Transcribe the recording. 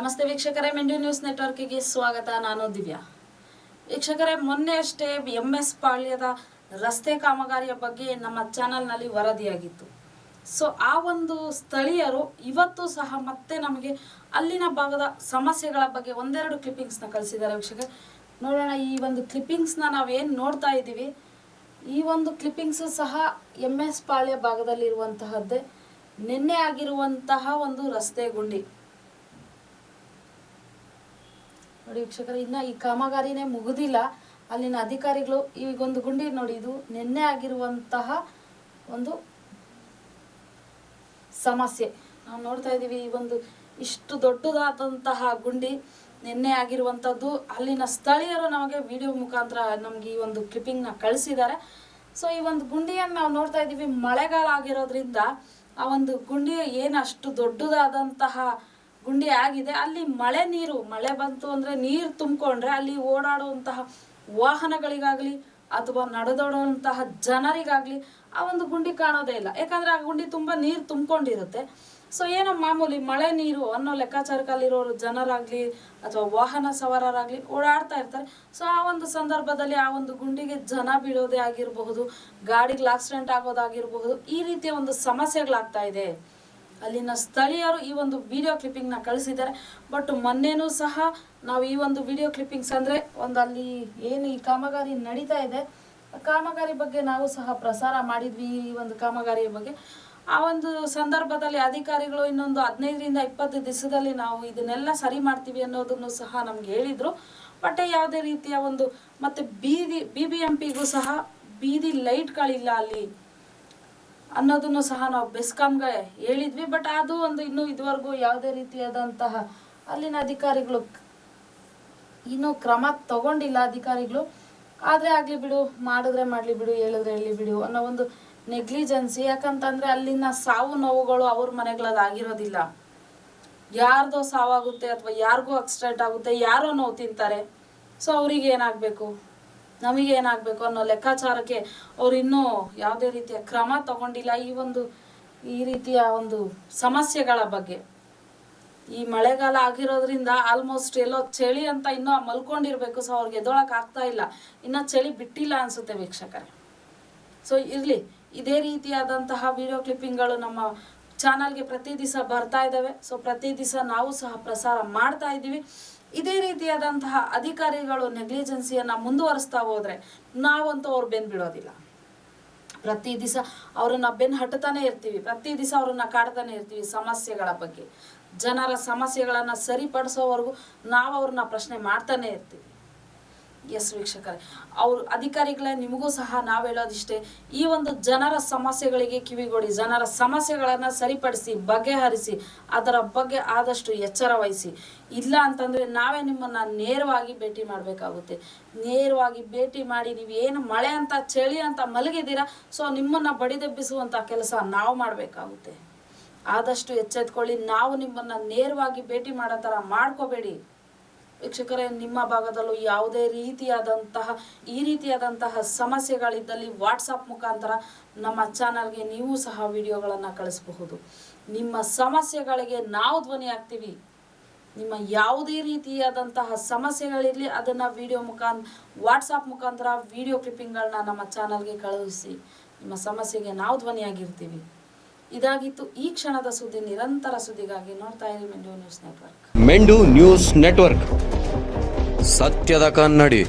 ನಮಸ್ತೆ ವೀಕ್ಷಕರೇ ಮಂಡ್ಯ ನ್ಯೂಸ್ ನೆಟ್ವರ್ಕಿಗೆ ಸ್ವಾಗತ. ನಾನು ದಿವ್ಯಾ. ವೀಕ್ಷಕರೇ, ಮೊನ್ನೆ ಅಷ್ಟೇ ಎಂ ಎಸ್ ಪಾಳ್ಯದ ರಸ್ತೆ ಕಾಮಗಾರಿಯ ಬಗ್ಗೆ ನಮ್ಮ ಚಾನಲ್ನಲ್ಲಿ ವರದಿಯಾಗಿತ್ತು. ಸೊ, ಆ ಒಂದು ಸ್ಥಳೀಯರು ಇವತ್ತು ಸಹ ಮತ್ತೆ ನಮಗೆ ಅಲ್ಲಿನ ಭಾಗದ ಸಮಸ್ಯೆಗಳ ಬಗ್ಗೆ ಒಂದೆರಡು ಕ್ಲಿಪ್ಪಿಂಗ್ಸ್ನ ಕಳಿಸಿದ್ದಾರೆ ವೀಕ್ಷಕರೇ. ನೋಡೋಣ, ಈ ಒಂದು ಕ್ಲಿಪ್ಪಿಂಗ್ಸ್ನ ನಾವೇನು ನೋಡ್ತಾ ಇದ್ದೀವಿ. ಈ ಒಂದು ಕ್ಲಿಪ್ಪಿಂಗ್ಸು ಸಹ ಎಂ ಎಸ್ ಪಾಳ್ಯ ಭಾಗದಲ್ಲಿರುವಂತಹದ್ದೇ. ನಿನ್ನೆ ಆಗಿರುವಂತಹ ಒಂದು ರಸ್ತೆ ಗುಂಡಿ. ನೋಡಿ ವೀಕ್ಷಕರ, ಇನ್ನ ಈ ಕಾಮಗಾರಿನೇ ಮುಗುದಿಲ್ಲ. ಅಲ್ಲಿನ ಅಧಿಕಾರಿಗಳು ಈಗೊಂದು ಗುಂಡಿ ನೋಡಿ, ಇದು ನಿನ್ನೆ ಆಗಿರುವಂತಹ ಒಂದು ಸಮಸ್ಯೆ. ನಾವು ನೋಡ್ತಾ ಇದ್ದೀವಿ, ಈ ಒಂದು ಇಷ್ಟು ದೊಡ್ಡದಾದಂತಹ ಗುಂಡಿ ನಿನ್ನೆ ಆಗಿರುವಂಥದ್ದು. ಅಲ್ಲಿನ ಸ್ಥಳೀಯರು ನಮಗೆ ವಿಡಿಯೋ ಮುಖಾಂತರ ನಮ್ಗೆ ಈ ಒಂದು ಕ್ಲಿಪ್ಪಿಂಗ್ನ ಕಳಿಸಿದ್ದಾರೆ. ಸೊ, ಈ ಒಂದು ಗುಂಡಿಯನ್ನು ನಾವು ನೋಡ್ತಾ ಇದ್ದೀವಿ, ಮಳೆಗಾಲ ಆಗಿರೋದ್ರಿಂದ ಆ ಒಂದು ಗುಂಡಿ ಏನು ಅಷ್ಟು ದೊಡ್ಡದಾದಂತಹ ಗುಂಡಿ ಆಗಿದೆ. ಅಲ್ಲಿ ಮಳೆ ನೀರು, ಮಳೆ ಬಂತು ಅಂದರೆ ನೀರು ತುಂಬಿಕೊಂಡ್ರೆ ಅಲ್ಲಿ ಓಡಾಡುವಂತಹ ವಾಹನಗಳಿಗಾಗಲಿ ಅಥವಾ ನಡೆದೋಡುವಂತಹ ಜನರಿಗಾಗಲಿ ಆ ಒಂದು ಗುಂಡಿ ಕಾಣೋದೇ ಇಲ್ಲ. ಯಾಕಂದ್ರೆ ಆ ಗುಂಡಿ ತುಂಬ ನೀರು ತುಂಬಿಕೊಂಡಿರುತ್ತೆ. ಸೊ ಏನೋ ಮಾಮೂಲಿ ಮಳೆ ನೀರು ಅನ್ನೋ ಲೆಕ್ಕಾಚಾರಕ್ಕಲ್ಲಿರೋರು ಜನರಾಗಲಿ ಅಥವಾ ವಾಹನ ಸವಾರರಾಗಲಿ ಓಡಾಡ್ತಾ ಇರ್ತಾರೆ. ಸೊ ಆ ಒಂದು ಸಂದರ್ಭದಲ್ಲಿ ಆ ಒಂದು ಗುಂಡಿಗೆ ಜನ ಬೀಳೋದೇ ಆಗಿರಬಹುದು ಗಾಡಿಗೆ ಆಕ್ಸಿಡೆಂಟ್ ಆಗೋದಾಗಿರಬಹುದು, ಈ ರೀತಿಯ ಒಂದು ಸಮಸ್ಯೆಗಳಾಗ್ತಾ ಇದೆ. ಅಲ್ಲಿನ ಸ್ಥಳೀಯರು ಈ ಒಂದು ವಿಡಿಯೋ ಕ್ಲಿಪ್ಪಿಂಗ್ನ ಕಳಿಸಿದ್ದಾರೆ. ಬಟ್ ಮೊನ್ನೆನೂ ಸಹ ನಾವು ಈ ಒಂದು ವಿಡಿಯೋ ಕ್ಲಿಪ್ಪಿಂಗ್ಸ್ ಅಂದರೆ ಒಂದು ಅಲ್ಲಿ ಏನು ಈ ಕಾಮಗಾರಿ ನಡೀತಾ ಇದೆ ಕಾಮಗಾರಿ ಬಗ್ಗೆ ನಾವು ಸಹ ಪ್ರಸಾರ ಮಾಡಿದ್ವಿ ಈ ಒಂದು ಕಾಮಗಾರಿಯ ಬಗ್ಗೆ. ಆ ಒಂದು ಸಂದರ್ಭದಲ್ಲಿ ಅಧಿಕಾರಿಗಳು ಇನ್ನೊಂದು ಹದಿನೈದರಿಂದ ಇಪ್ಪತ್ತು ದಿವಸದಲ್ಲಿ ನಾವು ಇದನ್ನೆಲ್ಲ ಸರಿ ಮಾಡ್ತೀವಿ ಅನ್ನೋದನ್ನು ಸಹ ನಮ್ಗೆ ಹೇಳಿದರು. ಬಟ್ ಯಾವುದೇ ರೀತಿಯ ಒಂದು, ಮತ್ತು ಬೀದಿ ಬಿ ಬಿ ಎಂ ಪಿಗೂ ಸಹ ಬೀದಿ ಲೈಟ್ಗಳಿಲ್ಲ ಅಲ್ಲಿ. ಅನ್ನೋದನ್ನು ಸಹ ನಾವು ಬೆಸ್ಕಾಮ್ಗೆ ಹೇಳಿದ್ವಿ, ಬಟ್ ಅದು ಒಂದು ಇನ್ನೂ ಇದುವರೆಗೂ ಯಾವುದೇ ರೀತಿಯಾದಂತಹ ಅಲ್ಲಿನ ಅಧಿಕಾರಿಗಳು ಇನ್ನೂ ಕ್ರಮ ತಗೊಂಡಿಲ್ಲ ಅಧಿಕಾರಿಗಳು. ಆದರೆ ಆಗಲಿ ಬಿಡು, ಮಾಡಿದ್ರೆ ಮಾಡಲಿ ಬಿಡು, ಹೇಳಿದ್ರೆ ಹೇಳಿ ಬಿಡು ಅನ್ನೋ ಒಂದು ನೆಗ್ಲಿಜೆನ್ಸಿ. ಯಾಕಂತಂದರೆ ಅಲ್ಲಿನ ಸಾವು ನೋವುಗಳು ಅವ್ರ ಮನೆಗಳದ್ದು ಆಗಿರೋದಿಲ್ಲ ಯಾರ್ದೋ ಸಾವಾಗುತ್ತೆ ಅಥವಾ ಯಾರಿಗೂ ಆಕ್ಸಿಡೆಂಟ್ ಆಗುತ್ತೆ, ಯಾರೋ ನೋವು ತಿಂತಾರೆ. ಸೊ ಅವ್ರಿಗೆ ಏನಾಗಬೇಕು? ನಮಗೆ ಏನಾಗಬೇಕು ಅನ್ನೋ ಲೆಕ್ಕಾಚಾರಕ್ಕೆ ಅವ್ರು ಇನ್ನೂ ಯಾವುದೇ ರೀತಿಯ ಕ್ರಮ ತಗೊಂಡಿಲ್ಲ. ಈ ಒಂದು, ಈ ರೀತಿಯ ಒಂದು ಸಮಸ್ಯೆಗಳ ಬಗ್ಗೆ. ಈ ಮಳೆಗಾಲ ಆಗಿರೋದ್ರಿಂದ ಆಲ್ಮೋಸ್ಟ್ ಎಲ್ಲೋ ಚಳಿ ಅಂತ ಇನ್ನೂ ಮಲ್ಕೊಂಡಿರ್ಬೇಕು. ಸೊ ಅವ್ರಿಗೆ ಎದ್ದೊಳಕ್ ಆಗ್ತಾ ಇಲ್ಲ. ಇನ್ನ ಚಳಿ ಬಿಟ್ಟಿಲ್ಲ ಅನ್ಸುತ್ತೆ ವೀಕ್ಷಕರೇ. ಸೊ ಇರಲಿ. ಇದೇ ರೀತಿಯಾದಂತಹ ವಿಡಿಯೋ ಕ್ಲಿಪ್ಪಿಂಗ್ಗಳು ನಮ್ಮ ಚಾನಲ್ಗೆ ಪ್ರತಿ ದಿವಸ ಬರ್ತಾ ಇದ್ದಾವೆ. ಸೊ ಪ್ರತಿ ದಿವಸ ನಾವು ಸಹ ಪ್ರಸಾರ ಮಾಡ್ತಾ ಇದ್ದೀವಿ. ಇದೇ ರೀತಿಯಾದಂತಹ ಅಧಿಕಾರಿಗಳು ನೆಗ್ಲಿಜೆನ್ಸಿಯನ್ನು ಮುಂದುವರಿಸ್ತಾ ಹೋದರೆ ನಾವಂತೂ ಅವ್ರು ಬೆನ್ನು ಬಿಡೋದಿಲ್ಲ. ಪ್ರತಿ ದಿವಸ ಅವ್ರನ್ನ ಬೆನ್ನು ಹಟ್ತಾನೆ ಇರ್ತೀವಿ. ಪ್ರತಿ ದಿವಸ ಅವ್ರನ್ನ ಕಾಡ್ತಾನೆ ಇರ್ತೀವಿ ಸಮಸ್ಯೆಗಳ ಬಗ್ಗೆ. ಜನರ ಸಮಸ್ಯೆಗಳನ್ನು ಸರಿಪಡಿಸೋವರೆಗೂ ನಾವು ಅವ್ರನ್ನ ಪ್ರಶ್ನೆ ಮಾಡ್ತಾನೆ ಇರ್ತೀವಿ. ಎಸ್ ವೀಕ್ಷಕರೇ, ಅವರು ಅಧಿಕಾರಿಗಳೇ, ನಿಮಗೂ ಸಹ ನಾವು ಹೇಳೋದಿಷ್ಟೇ, ಈ ಒಂದು ಜನರ ಸಮಸ್ಯೆಗಳಿಗೆ ಕಿವಿಗೊಡಿ, ಜನರ ಸಮಸ್ಯೆಗಳನ್ನು ಸರಿಪಡಿಸಿ, ಬಗೆಹರಿಸಿ, ಅದರ ಬಗ್ಗೆ ಆದಷ್ಟು ಎಚ್ಚರ ವಹಿಸಿ. ಇಲ್ಲ ಅಂತಂದರೆ ನಾವೇ ನಿಮ್ಮನ್ನು ನೇರವಾಗಿ ಭೇಟಿ ಮಾಡಬೇಕಾಗುತ್ತೆ. ನೇರವಾಗಿ ಭೇಟಿ ಮಾಡಿ, ನೀವು ಏನು ಮಳೆ ಅಂತ, ಚಳಿ ಅಂತ ಮಲಗಿದ್ದೀರಾ, ಸೊ ನಿಮ್ಮನ್ನು ಬಡಿದೆಬ್ಬಿಸುವಂಥ ಕೆಲಸ ನಾವು ಮಾಡಬೇಕಾಗುತ್ತೆ. ಆದಷ್ಟು ಎಚ್ಚೆತ್ಕೊಳ್ಳಿ, ನಾವು ನಿಮ್ಮನ್ನು ನೇರವಾಗಿ ಭೇಟಿ ಮಾಡೋ ಥರ ಮಾಡ್ಕೋಬೇಡಿ. ವೀಕ್ಷಕರೇ, ನಿಮ್ಮ ಭಾಗದಲ್ಲೂ ಯಾವುದೇ ರೀತಿಯಾದಂತಹ, ಈ ರೀತಿಯಾದಂತಹ ಸಮಸ್ಯೆಗಳಿದ್ದಲ್ಲಿ ವಾಟ್ಸಪ್ ಮುಖಾಂತರ ನಮ್ಮ ಚಾನಲ್ಗೆ ನೀವು ಸಹ ವಿಡಿಯೋಗಳನ್ನು ಕಳಿಸಬಹುದು. ನಿಮ್ಮ ಸಮಸ್ಯೆಗಳಿಗೆ ನಾವು ಧ್ವನಿ ಆಗ್ತೀವಿ ನಿಮ್ಮ ಯಾವುದೇ ರೀತಿಯಾದಂತಹ ಸಮಸ್ಯೆಗಳಿರಲಿ, ಅದನ್ನು ವಿಡಿಯೋ ಮುಖಾಂತರ ವಾಟ್ಸಪ್ ಮುಖಾಂತರ ವಿಡಿಯೋ ಕ್ಲಿಪ್ಪಿಂಗ್ಗಳನ್ನ ನಮ್ಮ ಚಾನಲ್ಗೆ ಕಳುಹಿಸಿ ನಿಮ್ಮ ಸಮಸ್ಯೆಗೆ ನಾವು ಧ್ವನಿಯಾಗಿರ್ತೀವಿ. ಇದಾಗಿತ್ತು ಈ ಕ್ಷಣದ ಸುದ್ದಿ, ನಿರಂತರ ಸುದ್ದಿಗಾಗಿ ನೋಡ್ತಾ ಇರಿ Mendu news network. Mendu news network. ಸತ್ಯದ ಕನ್ನಡಿ.